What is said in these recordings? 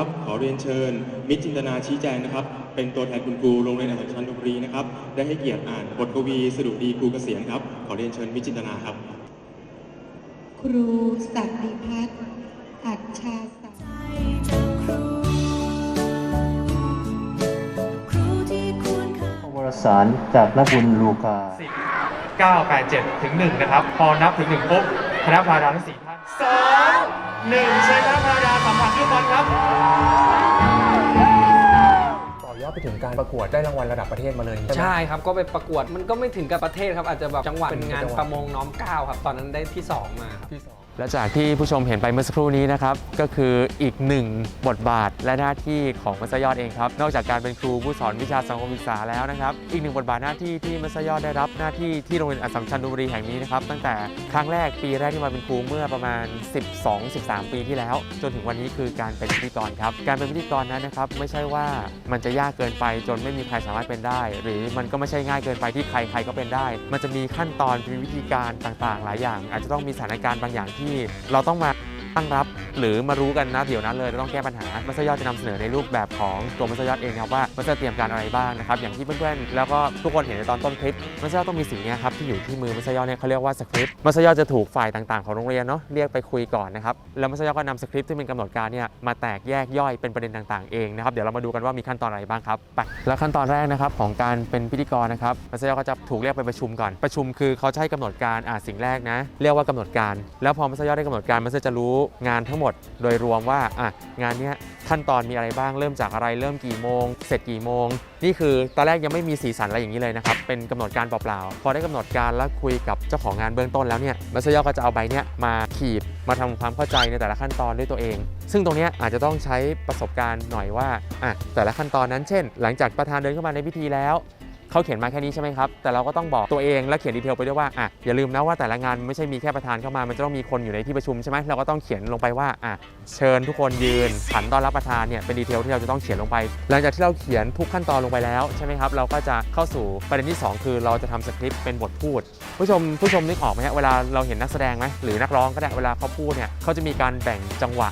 ครับขอเรียนเชิญ มิตรจินตนาชี้แจงนะครับ เป็นตัวแทนคุณครูโรงเรียนอัสสัมชัญธนบุรีนะครับ ได้ให้เกียรติอ่านบทกวีสดุดีครูเกษียณครับ ขอเรียนเชิญมิตรจินตนาครับ ครูสัตติพัฒน์อัจฉาสาวารสารจากนักบุญลูกาสิบเก้าแปดเจ็ดถึงหนึ่งนะครับ พอนับถึงหนึ่งปุ๊บ คณะพาดาทั้งสี่ท่านสองหนึ่งเชิญคณะพาดาสัมผัสลูกบอลครับ ต่อยอดไปถึงการประกวดได้รางวัลระดับประเทศมาเลยไหม ใช่ครับ ก็ไปประกวดมันก็ไม่ถึงกับประเทศครับ อาจจะแบบจังหวัดเป็นเป็นงานจังหวัดประมงน้อมเกล้าครับ ตอนนั้นได้ที่ 2 มาครับ ที่สอง และจากที่ผู้ชมเห็นไปเมื่อสักครู่นี้นะครับก็คืออีกหนึ่งบทบาทและหน้าที่ของมัสยอดเองครับ นอกจากการเป็นครูผู้สอนวิชาสังคมศึกษาแล้วนะครับ อีกหนึ่งบทบาทหน้าที่ที่มัสยอดได้รับหน้าที่ที่โรงเรียนอัสสัมชัญธนบุรีแห่งนี้นะครับตั้งแต่ครั้งแรกปีแรกที่มาเป็นครูเมื่อประมาณ 12-13 ปีที่แล้ว จนถึงวันนี้คือการเป็นพิธีกรครับการเป็นพิธีกรนั้นนะครับไม่ใช่ว่ามันจะยากเกินไปจนไม่มีใครสามารถเป็นได้ หรือมันก็ไม่ใช่ง่ายเกินไปที่ใครใครก็เป็นได้ มันจะมีขั้นตอนมีวิธีการต่างๆ หลายอย่าง อาจจะต้องมีสถานการณ์บางอย่างที่เราต้องมา ตั้งรับ หรือมารู้กันนะเดี๋ยวนั้นเลยเราต้องแก้ปัญหามัสยอดจะนำเสนอในรูปแบบของตัวมัสยอดเองครับว่ามัสยอดเตรียมการอะไรบ้างนะครับอย่างที่เพื่อนๆแล้วก็ทุกคนเห็นในตอนต้นคลิปมัสยอดต้องมีสิ่งนี้ครับที่อยู่ที่มือมัสยอดเนี่ยเขาเรียกว่าสคริปต์มัสยอดจะถูกฝ่ายต่างๆของโรงเรียนเนาะเรียกไปคุยก่อนนะครับแล้วมัสยอดก็นำสคริปต์ที่เป็นกำหนดการเนี่ยมาแตกแยกย่อยเป็นประเด็นต่างๆเองนะครับเดี๋ยวเรามาดูกันว่ามีขั้นตอนอะไรบ้างครับไปแล้วขั้นตอนแรกนะครับของการเป็นพิธีกรนะครับมัสยอดก็จะถูกเรียกไปประชุมก่อนประชุมคือเขาให้กำหนดการอ่าสิ่งแรกนะ เรียกว่ากำหนดการ แล้วพอมัสยอดได้กำหนดการมัสยอดจะรู้งานทั้งหมดโดยรวมว่าอะงานเนี้ยขั้นตอนมีอะไรบ้างเริ่มจากอะไรเริ่มกี่โมง เสร็จกี่โมง นี่คือตอนแรกยังไม่มีสีสันอะไรอย่างนี้เลยนะครับ เป็นกำหนดการเปล่าๆ พอได้กำหนดการแล้วคุยกับเจ้าของงานเบื้องต้นแล้วเนี่ยมัสยอก็จะเอาใบเนี้ยมาขีดมาทำความเข้าใจในแต่ละขั้นตอนด้วยตัวเอง ซึ่งตรงเนี้ยอาจจะต้องใช้ประสบการณ์หน่อยว่าอะแต่ละขั้นตอนนั้นเช่น หลังจากประธานเดินเข้ามาในพิธีแล้ว เขาเขียนมาแค่นี้ใช่ไหมครับ แต่เราก็ต้องบอกตัวเองและเขียนดีเทลไปด้วยว่าอะอย่าลืมนะว่าแต่ละงานไม่ใช่มีแค่ประธานเข้ามา มันจะต้องมีคนอยู่ในที่ประชุมใช่ไหมเราก็ต้องเขียนลงไปว่าอะเชิญทุกคนยืนขันต้อนรับประธานเนี่ยเป็นดีเทลที่เราจะต้องเขียนลงไป หลังจากที่เราเขียนทุกขั้นตอนลงไปแล้วใช่ไหมครับเราก็จะเข้าสู่ประเด็นที่ 2 คือเราจะทำสคริปต์เป็นบทพูด ผู้ชมผู้ชมนึกออกไหมฮะเวลาเราเห็นนักแสดงไหมหรือนักร้องก็ได้เวลาเขาพูดเนี่ยเขาจะมีการแบ่งจังหวะ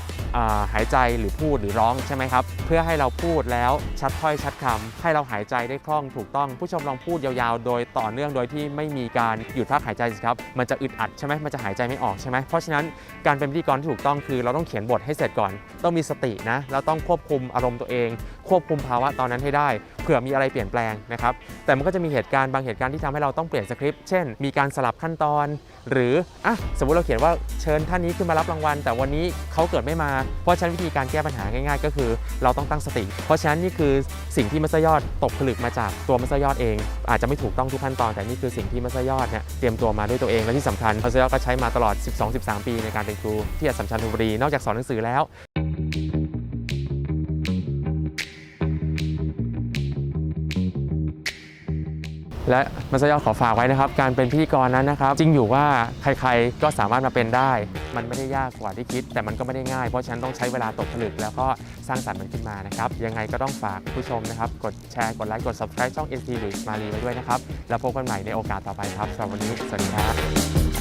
หายใจหรือพูดหรือร้องใช่ไหมครับ เพื่อให้เราพูดแล้วชัดถ้อยชัดคำให้เราหายใจได้คล่องถูกต้อง ผู้ชมลองพูดยาวๆ โดยต่อเนื่องโดยที่ไม่มีการหยุดพักหายใจสิครับมันจะอึดอัดใช่ไหมมันจะหายใจไม่ออกใช่ไหมเพราะฉะนั้นการเป็นพิธีกรที่ถูกต้องคือ เราต้องเขียนบทให้เสร็จก่อน ต้องมีสตินะเราต้องควบคุมอารมณ์ตัวเองควบคุมภาวะตอนนั้นให้ได้เผื่อมีอะไรเปลี่ยนแปลงนะครับแต่มันก็จะมีเหตุการณ์บางเหตุการณ์ที่ทำให้เราต้องเปลี่ยนสคริปต์เช่นมีการสลับขั้นตอน หรืออะสมมติเราเขียนว่าเชิญท่านนี้ขึ้นมารับรางวัล แต่วันนี้เขาเกิดไม่มา เพราะฉะนั้นวิธีการแก้ปัญหาง่าย ๆ ก็คือเราต้องตั้งสติ เพราะฉะนั้นนี่คือสิ่งที่มัสยอดตกผลึกมาจากตัวมัสยอดเอง อาจจะไม่ถูกต้องทุกขั้นตอน แต่นี่คือสิ่งที่มัสยอดเนี่ยเตรียมตัวมาด้วยตัวเองและที่สำคัญมัสยอดก็ใช้มาตลอด 12-13 ปีในการเป็นครูที่อัสสัมชัญธนบุรีนอกจากสอนหนังสือแล้ว และมัสยอดขอฝากไว้นะครับ การเป็นพิธีกรนั้นนะครับ จริงอยู่ว่าใครๆก็สามารถมาเป็นได้ มันไม่ได้ยากกว่าที่คิด แต่มันก็ไม่ได้ง่าย เพราะฉะนั้นต้องใช้เวลาตกผลึก แล้วก็สร้างสรรค์มันขึ้นมานะครับ ยังไงก็ต้องฝากผู้ชมนะครับ กดแชร์กดไลค์กด subscribe ช่อง NT หรือมารีไว้ด้วยนะครับ แล้วพบกันใหม่ในโอกาสต่อไปครับสำหรับวันนี้สวัสดีครับ